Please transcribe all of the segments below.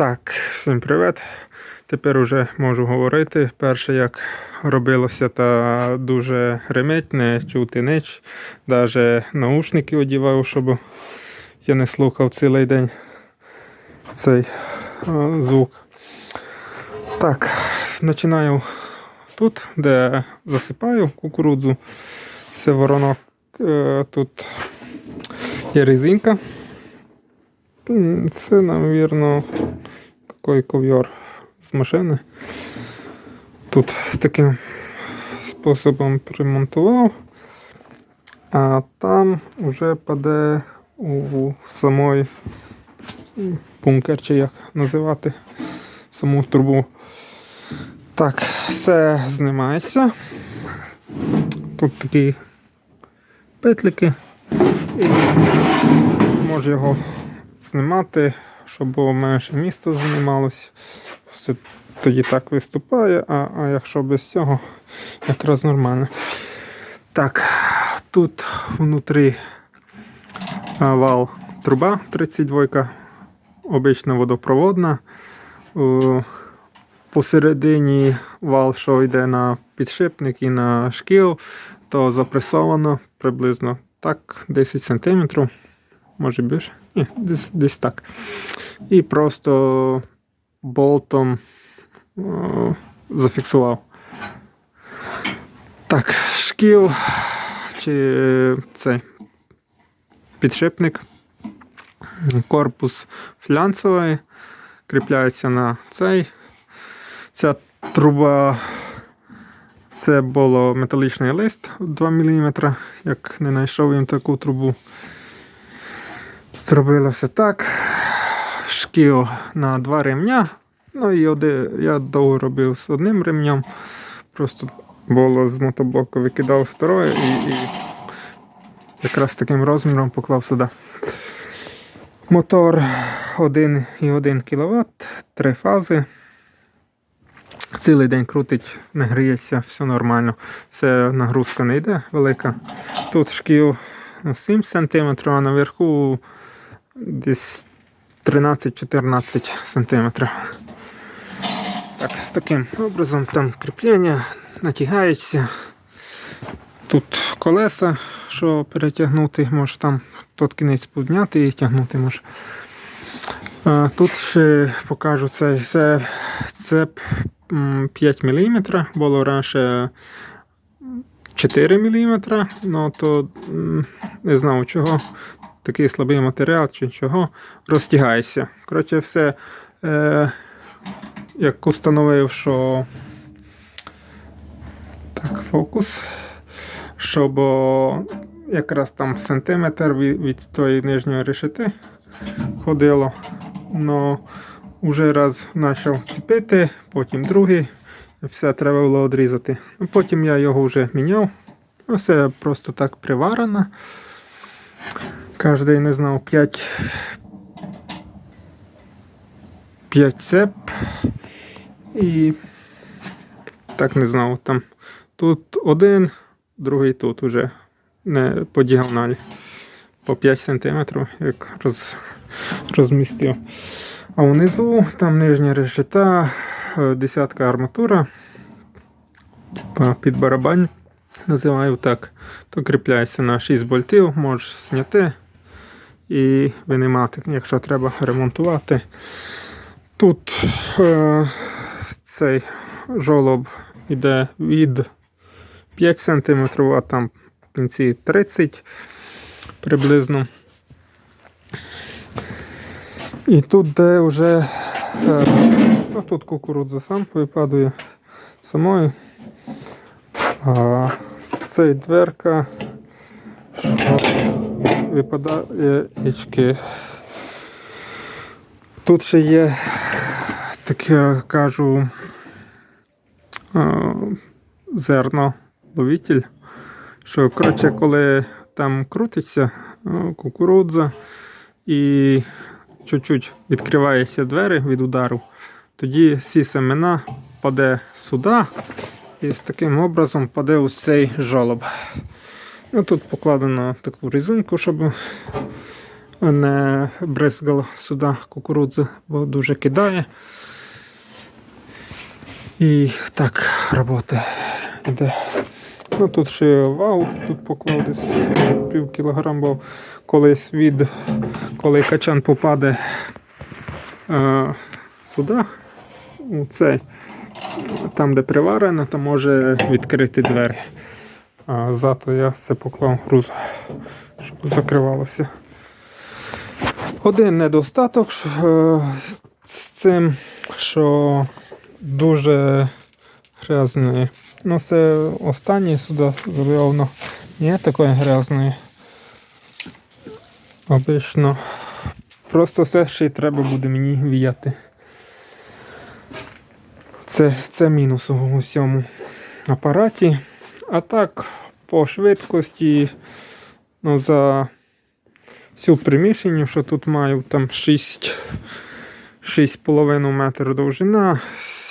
Так, всім привіт. Тепер уже можу говорити. Перше, як робилося, та дуже не чути ніч. Навіть наушники одівав, щоб я не слухав цілий день цей е, звук. Так, починаю тут, де засипаю кукурудзу. Це воронок. е, Тут є резинка. Це, навірно, такий ковйор з машини. Тут таким способом примонтував, а там вже паде у самий бункер, чи як називати саму трубу. Так, все знімається. Тут такі петлики. І можу його знімати, щоб було менше місця займалось. Все тоді так виступає, а, а якщо без цього, якраз нормально. Так, тут внутрі вал труба 32, обична водопроводна. Посередині вал, що йде на підшипник і на шкіл, то запресовано приблизно так 10 см, може більше. Десь, десь так. І просто болтом о, зафіксував. Так, шкіл чи цей підшипник, корпус флянцевий, кріпляється на цей. Ця труба це було металічний лист 2 мм, як не знайшов їм таку трубу. Зробилося так. Шкіл на два ремня. Ну і один, я довго робив з одним ремнем. Просто було з мотоблоку викидав старое і, і якраз таким розміром поклав сюди. Мотор 1,1 кВт, три фази. Цілий день крутить, не гріється, все нормально. Це нагрузка не йде велика. Тут шкіл 7 см, а наверху десь 13-14 см. Так, з таким образом там кріплення натягається. Тут колеса, що перетягнути, може там тот кінець підняти і тягнути може. А, тут ще покажу цей це, це 5 мм, було раніше 4 мм, ну то не знаю чого. Такий слабий матеріал чи чого, розтягається. Коротше, все, е, як установив, що так, фокус, щоб якраз там сантиметр від, від тої нижньої решети ходило. Но вже раз почав ціпити, потім другий, все треба було відрізати. Ну, Потім я його вже міняв. Все просто так приварено. Кожний не знав 5 5 цеп. І так не знав там. Тут один, другий тут уже не по діагоналі. По 5 см, як роз, розмістив. А внизу там нижня решета, е, десятка арматура. Під барабан називаю так. То кріпляється на 6 болтів, можеш зняти і ви винімати, якщо треба ремонтувати. Тут е, цей жолоб йде від 5 см, а там в кінці 30 приблизно. І тут, де вже е, ну, тут кукурудза сам випадує самою. А цей дверка, випадає ячки. Тут ще є таке кажу е, зерно ловитель, що коротше, коли там крутиться кукурудза і чуть-чуть відкриваються двері від удару, тоді всі семена паде сюди і з таким образом паде ось цей жолоб. Ну, тут покладено таку резинку, щоб не бризгала сюди кукурудзи, бо дуже кидає. І так, робота йде. Ну тут ще вагу тут поклав десь пів кілограм, бо колись від коли качан попаде е, сюди, у цей, там де приварено, то може відкрити двері. А зато я все поклав груз, щоб закривалося. Один недостаток е, з цим, що дуже грязний. Ну, це останній сюди зроблено. Не такої грязної. Обично. Просто все ще й треба буде мені віяти. Це, це мінус у всьому апараті. А так, по швидкості, ну, за всю приміщення, що тут маю, там 6, 6,5 метрів довжина,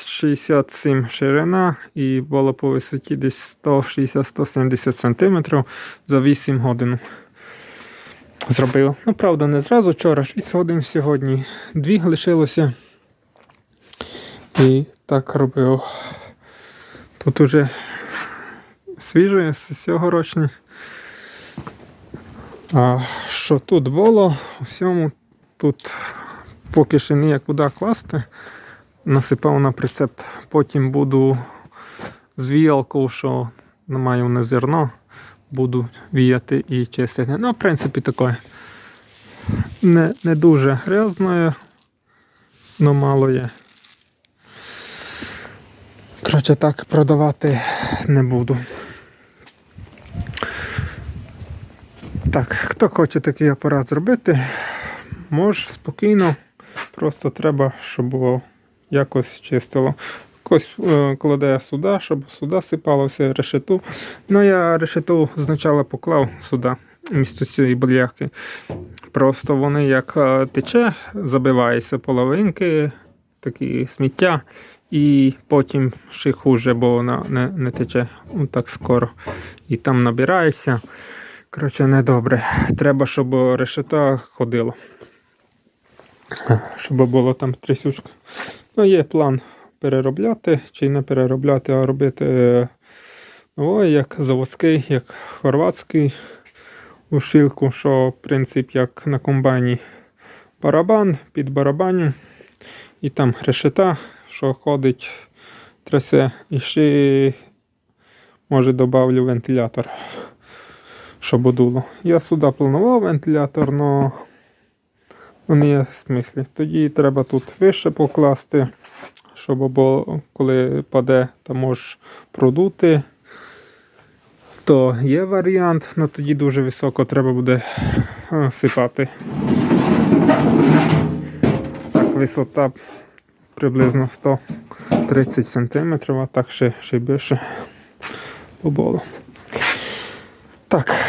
67 ширина і було по висоті десь 160-170 см за 8 годин. Зробив. Ну, правда, не зразу вчора 6 годин сьогодні. Дві лишилося. І так робив. Тут уже свіже, з цьогорічні. А що тут було? Всьому тут поки ще ніяк куди класти. Насипав на прицеп, потім буду з віялкою, що маю на зерно, буду віяти і чистити. Ну, в принципі, таке. Не, не дуже грязною, але мало є. Коротше, так продавати не буду. Так, хто хоче такий апарат зробити, може спокійно. Просто треба, щоб було якось чистило. Хтось е, кладе сюди, щоб сюди сипалося решету. Ну я решету спочатку поклав сюди, місто цієї бляхи. Просто вони як е, тече, забиваються половинки, такі сміття, і потім ще хуже, бо вона не, не тече так скоро. І там набирається. Коротше, недобре. Треба, щоб решета ходило. Щоб було там трясючка. Ну, є план переробляти, чи не переробляти, а робити е, новий, як заводський, як хорватський ушилку, що принцип як на комбайні барабан під барабаню. І там решета, що ходить, трясе. І ще може додавлю вентилятор, щоб дуло. Я сюди планував вентилятор, але ну, не є смислі. Тоді треба тут вище покласти, щоб було, коли паде, то можеш продути. То є варіант, але тоді дуже високо треба буде е, сипати. Так, висота приблизно 130 см, а так ще, ще більше було. Так.